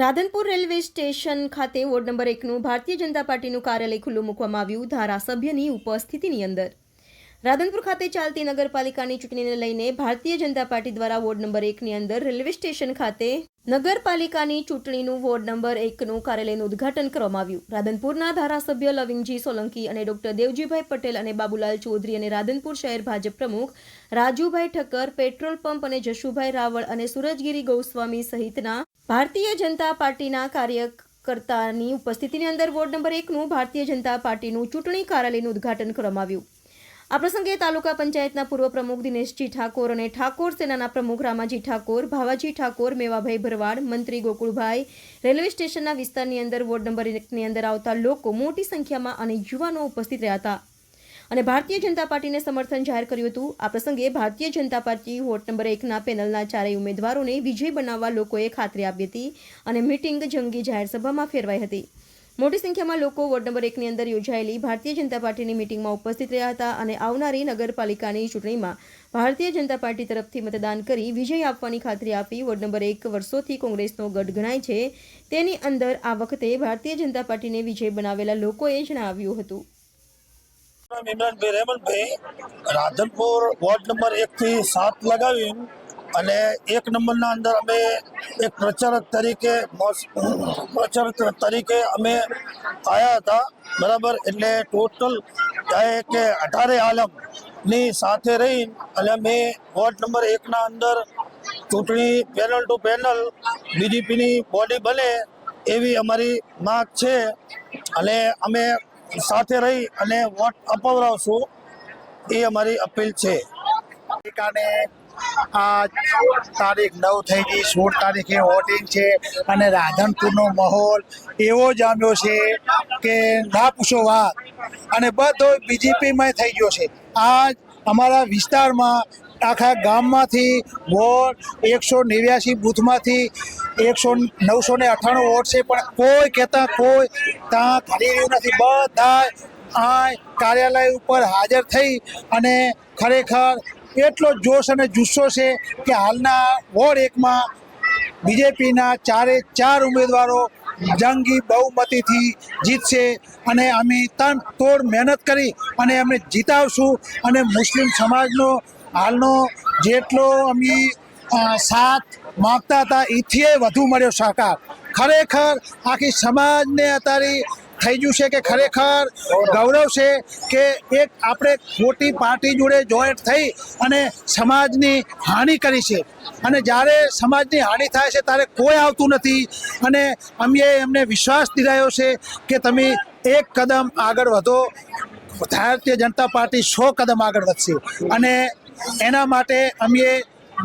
Radhanpur railway station ખાતે ward number એકનું ભારતીય જનતા પાર્ટીનું કાર્યાલય ખુલ્લું મૂકવામાં આવ્યું ધારાસભ્યની ઉપસ્થિતિની અંદર. રાધનપુર ખાતે ચાલતી નગરપાલિકાની ચૂંટણીને લઈને ભારતીય જનતા પાર્ટી દ્વારા વોર્ડ નંબર એકની અંદર રેલવે સ્ટેશન ખાતે નગરપાલિકાની ચૂંટણીનું વોર્ડ નંબર એકનું કાર્યાલયનું ઉદઘાટન કરવામાં આવ્યું. રાધનપુરના ધારાસભ્ય લવિંગજી સોલંકી અને ડોક્ટર દેવજીભાઈ પટેલ અને બાબુલાલ ચૌધરી અને રાધનપુર શહેર ભાજપ પ્રમુખ રાજુભાઈ ઠક્કર, પેટ્રોલ પંપ અને જશુભાઈ રાવળ અને સુરજગીરી ગૌસ્વામી સહિતના ભારતીય જનતા પાર્ટીના કાર્યકર્તાની ઉપસ્થિતિની અંદર વોર્ડ નંબર એકનું ભારતીય જનતા પાર્ટીનું ચૂંટણી કાર્યાલયનું ઉદ્ઘાટન કરવામાં આવ્યું. આ પ્રસંગે તાલુકા પંચાયતના પૂર્વ પ્રમુખ દિનેશજી ઠાકોર અને ઠાકોર સેનાના પ્રમુખ રામાજી ઠાકોર, ભાવાજી ઠાકોર, મેવાભાઈ ભરવાડ, મંત્રી ગોકુળભાઈ, રેલવે સ્ટેશનના વિસ્તારની અંદર વોર્ડ નંબર એકની અંદર આવતા લોકો મોટી સંખ્યામાં અને યુવાનો ઉપસ્થિત રહ્યા હતા. અને ભારતીય જનતા પાર્ટીને સમર્થન જાહેર કર્યું હતું. આ પ્રસંગે ભારતીય જનતા પાર્ટી વોર્ડ નંબર એકના પેનલના ચારેય ઉમેદવારોને વિજય બનાવવા લોકોએ ખાતરી આપી હતી અને મિટિંગ જંગી જાહેર સભામાં ફેરવાઈ હતી. મોટી સંખ્યામાં લોકો વોર્ડ નંબર એકની અંદર યોજાયેલી ભારતીય જનતા પાર્ટીની મિટિંગમાં ઉપસ્થિત રહ્યા હતા અને આવનારી નગરપાલિકાની ચૂંટણીમાં ભારતીય જનતા પાર્ટી તરફથી મતદાન કરી વિજય આપવાની ખાતરી આપી વોર્ડ નંબર એક વર્ષોથી કોંગ્રેસનો ગઢ ગણાય છે. તેની અંદર આ વખતે ભારતીય જનતા પાર્ટીને વિજય બનાવેલા લોકોએ જણાવ્યું હતું. નામ ઇમરાનભાઈ રેમનભાઈ રાધનપુર વોર્ડ નંબર એક થી સાત લગાવી અને એક નંબરના અંદર અમે એક પ્રચારક તરીકે પ્રચારક તરીકે અમે આવ્યા હતા, બરાબર? એટલે ટોટલ કે અઢારે આલમની સાથે રહી અને અમે વોર્ડ નંબર એકના અંદર ચૂંટણી પેનલ ટુ પેનલ બીજેપીની બોડી બને એવી અમારી માગ છે અને અમે સાથે રહી અને વોટ અપાવડાવશું એ અમારી અપીલ છે. પાલિકાને આ તારીખ નવ થઈ ગઈ, સોળ તારીખે વોટિંગ છે અને રાધનપુરનો માહોલ એવો જામ્યો છે કે ના પૂછો વાત. અને બધો બીજેપીમાં થઈ ગયો છે. આ અમારા વિસ્તારમાં આખા ગામમાંથી વોટ, એકસો નેવ્યાસી બૂથમાંથી એકસો નવસો ને અઠ્ઠાણું વોટ છે, પણ કોઈ કહેતા કોઈ ત્યાં કરી રહ્યું નથી. બધા આ કાર્યાલય ઉપર હાજર થઈ અને ખરેખર એટલો જોશ અને જુસ્સો છે કે હાલના વોર્ડ એકમાં બીજેપીના ચારે ચાર ઉમેદવારો જંગી બહુમતીથી જીતશે અને અમે તન તોડ મહેનત કરી અને અમે જીતાવશું અને મુસ્લિમ સમાજનો હાલનો જેટલો અમે સાથ માગતા હતા, એથી વધુ મળ્યો સહકાર. ખરેખર આખી સમાજને અત્યારે થઈ ગયું છે કે ખરેખર ગૌરવ છે કે એક આપણે ખોટી પાર્ટી જોડે જોઈન્ટ થઈ અને સમાજની હાનિ કરી છે. અને જ્યારે સમાજની હાનિ થાય છે ત્યારે કોઈ આવતું નથી અને અમે એમને વિશ્વાસ દિલાયો છે કે તમે એક કદમ આગળ વધો. ભારતીય જનતા પાર્ટી સો કદમ આગળ વધશે. અને એના માટે અમે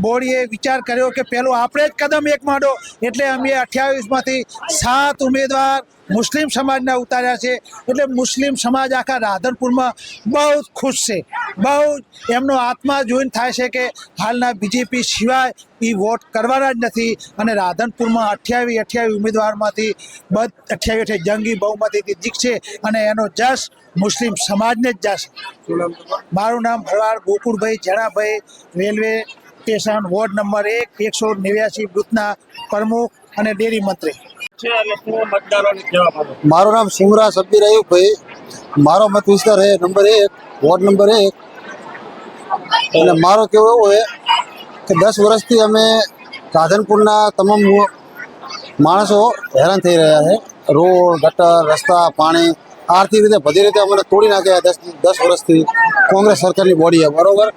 બોડીએ વિચાર કર્યો કે પહેલો આપણે જ કદમ એક માંડો. એટલે અમે અઠ્યાવીસમાંથી સાત ઉમેદવાર મુસ્લિમ સમાજના ઉતાર્યા છે. એટલે મુસ્લિમ સમાજ આખા રાધનપુરમાં બહુ જ ખુશ છે. બહુ જ એમનો આત્મા જોઈને થાય છે કે હાલના બીજેપી સિવાય એ વોટ કરવાના જ નથી. અને રાધનપુરમાં અઠ્યાવીસ અઠ્યાવીસ ઉમેદવારમાંથી બધ અઠ્યાવીસ અઠ્યાવીસ જંગી બહુમતીથી જીતશે અને એનો જશ મુસ્લિમ સમાજને જ જશ. મારું નામ Bharwad Gokulbhai Janabhai railway station ward number એક એકસો નેવ્યાસી બૂથના પ્રમુખ અને ડેરી મંત્રી. છે મારું નામ સિમરા સબ્બીર અયુબભાઈ મારો મત વિસ્તાર છે નંબર એક વોર્ડ નંબર એક. અને મારો કેવો એવું છે કે દસ વર્ષથી અમે રાધનપુરના તમામ માણસો હેરાન થઈ રહ્યા છે. રોડ ગટર રસ્તા પાણી આર્થિક રીતે બધી રીતે અમને તોડી નાખ્યા દસ દસ વર્ષથી કોંગ્રેસ સરકારની બોડીએ બરોબર?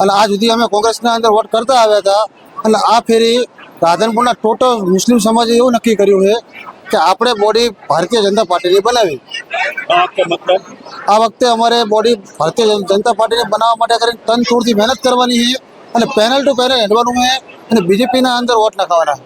અને આ સુધી અમે કોંગ્રેસના અંદર વોટ કરતા આવ્યા હતા. અને આ ફેરી રાધનપુરના ટોટલ મુસ્લિમ સમાજે એવું નક્કી કર્યું છે કે આપણે બોડી ભારતીય જનતા પાર્ટીની બનાવી. આ વખતે અમારે બોડી ભારતીય જનતા પાર્ટીને બનાવવા માટે કરીને તન તોડથી મહેનત કરવાની છે અને પેનલ ટુ પેનલ હેડવાનું છે અને બીજેપીના અંદર વોટ નાખવાના